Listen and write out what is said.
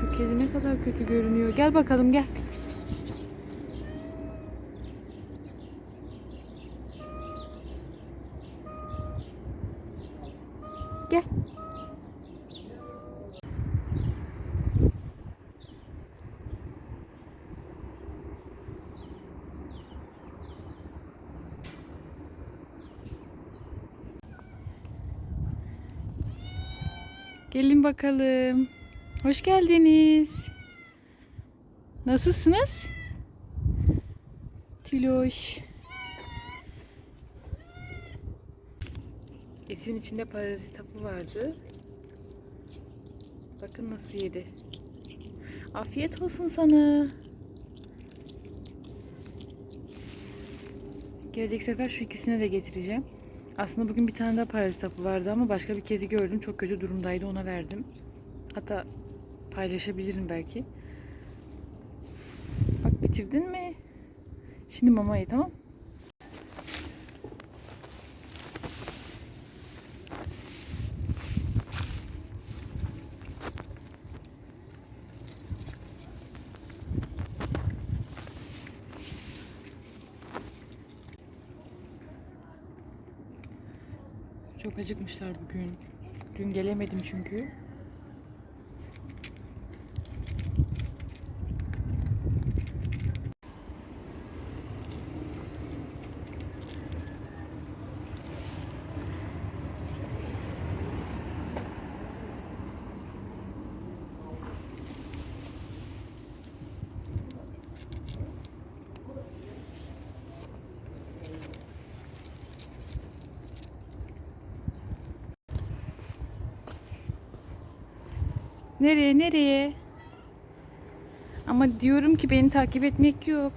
Şu kedi ne kadar kötü görünüyor. Gel bakalım gel. Pis pis pis pis pis. Gel. Gelin bakalım. Hoş geldiniz. Nasılsınız? Tiloş. Esin içinde parazit hapı vardı. Bakın nasıl yedi. Afiyet olsun sana. Gelecek sefer şu ikisini de getireceğim. Aslında bugün bir tane daha parazit hapı vardı ama başka bir kedi gördüm. Çok kötü durumdaydı ona verdim. Hatta paylaşabilirim belki. Bak bitirdin mi? Şimdi mama ye tamam? Çok acıkmışlar bugün. Dün gelemedim çünkü. Nereye nereye? Ama diyorum ki beni takip etmek yok.